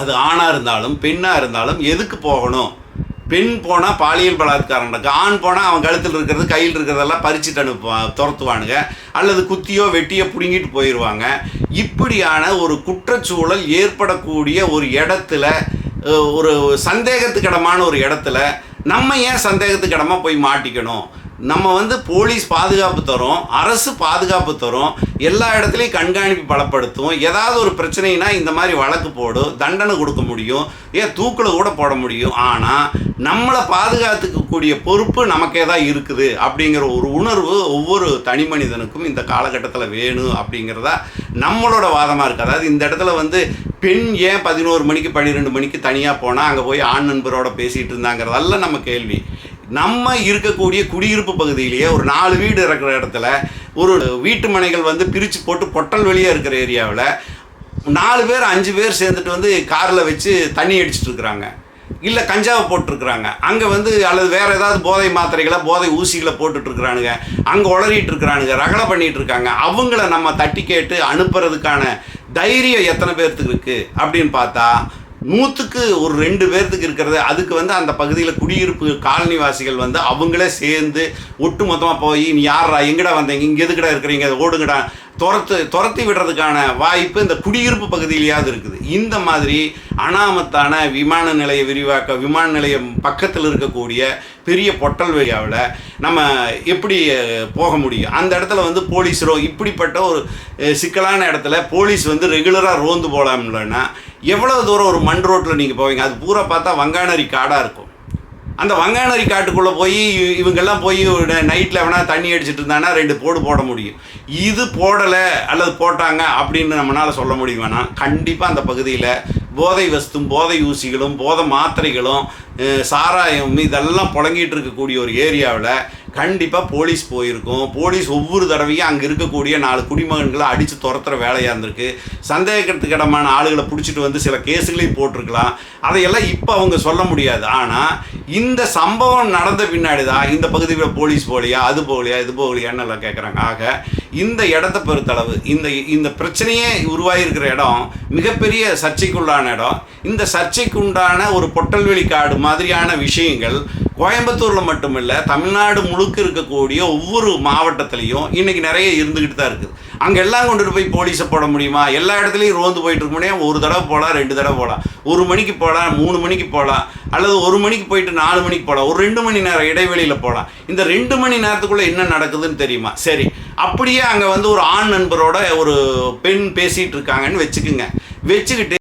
அது ஆணாக இருந்தாலும் பெண்ணாக இருந்தாலும் எதுக்கு போகணும்? பெண் போனால் பாலியல் பலாத்காரம் நடக்கும் ஆண் போனால் அவன் கழுத்தில் இருக்கிறது கையில் இருக்கிறதெல்லாம் பறிச்சுட்டு அனுப்புவான் துரத்துவானுங்க. அல்லது குத்தியோ வெட்டியோ பிடுங்கிட்டு போயிடுவாங்க இப்படியான ஒரு குற்றச்சூழல் ஏற்படக்கூடிய ஒரு இடத்துல ஒரு சந்தேகத்துக்கிடமான ஒரு இடத்துல நம்ம ஏன் சந்தேகத்துக்கிடமாக போய் மாட்டிக்கணும்? நம்ம வந்து போலீஸ் பாதுகாப்பு தரும் அரசு பாதுகாப்பு தரும் எல்லா இடத்துலையும் கண்காணிப்பு பலப்படுத்தும். ஏதாவது ஒரு பிரச்சனைனா இந்த மாதிரி வழக்கு போடும் தண்டனை கொடுக்க முடியும் ஏன் தூக்கில் கூட போட முடியும். ஆனால் நம்மளை பாதுகாத்துக்கக்கூடிய பொறுப்பு நமக்கே தான் இருக்குது அப்படிங்கிற ஒரு உணர்வு ஒவ்வொரு தனி மனிதனுக்கும் இந்த காலகட்டத்தில் வேணும் அப்படிங்கிறதா நம்மளோட வாதமாக இருக்குது அதாவது இந்த இடத்துல வந்து பெண் ஏன் பதினோரு மணிக்கு பன்னிரெண்டு மணிக்கு தனியாக போனால் அங்கே போய் ஆண் நண்பரோட பேசிகிட்டு இருந்தாங்கிறதெல்லாம் நம்ம கேள்வி. நம்ம இருக்கக்கூடிய குடியிருப்பு பகுதியிலேயே ஒரு நாலு வீடு இருக்கிற இடத்துல ஒரு வீட்டு மனைகள் வந்து பிரித்து போட்டு பொட்டல் வெளியே இருக்கிற ஏரியாவில் நாலு பேர் அஞ்சு பேர் சேர்ந்துட்டு வந்து காரில் வச்சு தண்ணி அடிச்சுட்டு இருக்கிறாங்க. இல்லை கஞ்சாவை போட்டிருக்கிறாங்க. அங்கே வந்து அல்லது வேறு ஏதாவது போதை மாத்திரைகளை போதை ஊசிகளை போட்டுட்ருக்கிறானுங்க அங்கே உளறிட்டு இருக்கிறானுங்க. ரகலை பண்ணிகிட்டு இருக்காங்க. அவங்கள நம்ம தட்டி கேட்டு அனுப்புறதுக்கான தைரியம் எத்தனை பேர்த்துக்கு இருக்குது அப்படின்னு பார்த்தா நூற்றுக்கு ஒரு ரெண்டு பேர்த்துக்கு இருக்கிறது அதுக்கு வந்து அந்த பகுதியில் குடியிருப்பு காலனிவாசிகள் வந்து அவங்களே சேர்ந்து ஒட்டு மொத்தமாக போய் நீ யாரா எங்கடா வந்தீங்க? இங்கே எதுக்கடா இருக்கிறீங்க? ஓடுங்கடா. துரத்து துரத்தி விடுறதுக்கான வாய்ப்பு இந்த குடியிருப்பு பகுதியிலேயாவது இருக்குது. இந்த மாதிரி அனாமத்தான விமான நிலைய விரிவாக்க விமான நிலையம் பக்கத்தில் இருக்கக்கூடிய பெரிய பொட்டல் வழியாவில் நம்ம எப்படி போக முடியும்? அந்த இடத்துல வந்து போலீஸ் ரோ இப்படிப்பட்ட ஒரு சிக்கலான இடத்துல போலீஸ் வந்து ரெகுலராக ரோந்து போகலாம்லன்னா எவ்வளோ தூரம் ஒரு மண் ரோட்டில் நீங்கள் போவீங்க? அது பூரா பார்த்தா வங்கானரி காடாக இருக்கும். அந்த வங்கானரி காட்டுக்குள்ளே போய் இவங்கெல்லாம் போய் நைட்டில் வேணா தண்ணி அடிச்சிட்டு இருந்தானா ரெண்டு போடு போட முடியும். இது போடலை அல்லது போட்டாங்க அப்படின்னு நம்மளால் சொல்ல முடியுமானா கண்டிப்பாக அந்த பகுதியில் போதை வஸ்தும் போதை ஊசிகளும் போதை மாத்திரைகளும் சாராயம் இதெல்லாம் புழங்கிட்டு இருக்கக்கூடிய ஒரு ஏரியாவில் கண்டிப்பாக போலீஸ் போயிருக்கும். போலீஸ் ஒவ்வொரு தடவையும் அங்கே இருக்கக்கூடிய நாலு குடிமகன்களை அடித்து துரத்துற வேலையாக இருந்திருக்கு. சந்தேகத்துக்கிடமான ஆளுகளை பிடிச்சிட்டு வந்து சில கேஸுகளையும் போட்டிருக்கலாம். அதையெல்லாம் இப்போ அவங்க சொல்ல முடியாது. ஆனால் இந்த சம்பவம் நடந்த பின்னாடி தான் இந்த பகுதியில் போலீஸ் போகலையா அது போகலையா இது போகலையான்னு எல்லாம் கேட்குறாங்க ஆக இந்த இடத்த பொறுத்தளவு இந்த இந்த பிரச்சனையே உருவாகியிருக்கிற இடம் மிகப்பெரிய சர்ச்சைக்குள்ளான இடம். இந்த சர்ச்சைக்குண்டான ஒரு பொட்டல்வெளி காடு மாதிரியான விஷயங்கள் கோயம்புத்தூரில் மட்டுமில்ல தமிழ்நாடு முழுக்க இருக்கக்கூடிய ஒவ்வொரு மாவட்டத்திலையும் இன்னைக்கு நிறைய இருந்துக்கிட்டு தான் இருக்குது. அங்கே எல்லாம் கொண்டுட்டு போய் போலீஸை போட முடியுமா? எல்லா இடத்துலையும் ரோந்து போயிட்டு இருக்க முடியும்? ஒரு தடவை போகலாம் ரெண்டு தடவை போகலாம் ஒரு மணிக்கு போகலாம் மூணு மணிக்கு போகலாம் அல்லது ஒரு மணிக்கு போயிட்டு நாலு மணிக்கு போகலாம் ஒரு ரெண்டு மணி நேரம் இடைவெளியில் போகலாம் இந்த ரெண்டு மணி நேரத்துக்குள்ளே என்ன நடக்குதுன்னு தெரியுமா? சரி அப்படியே அங்கே வந்து ஒரு ஆண் நண்பரோட ஒரு பெண் பேசிகிட்டு இருக்காங்கன்னு வச்சுக்குங்க. வச்சுக்கிட்டு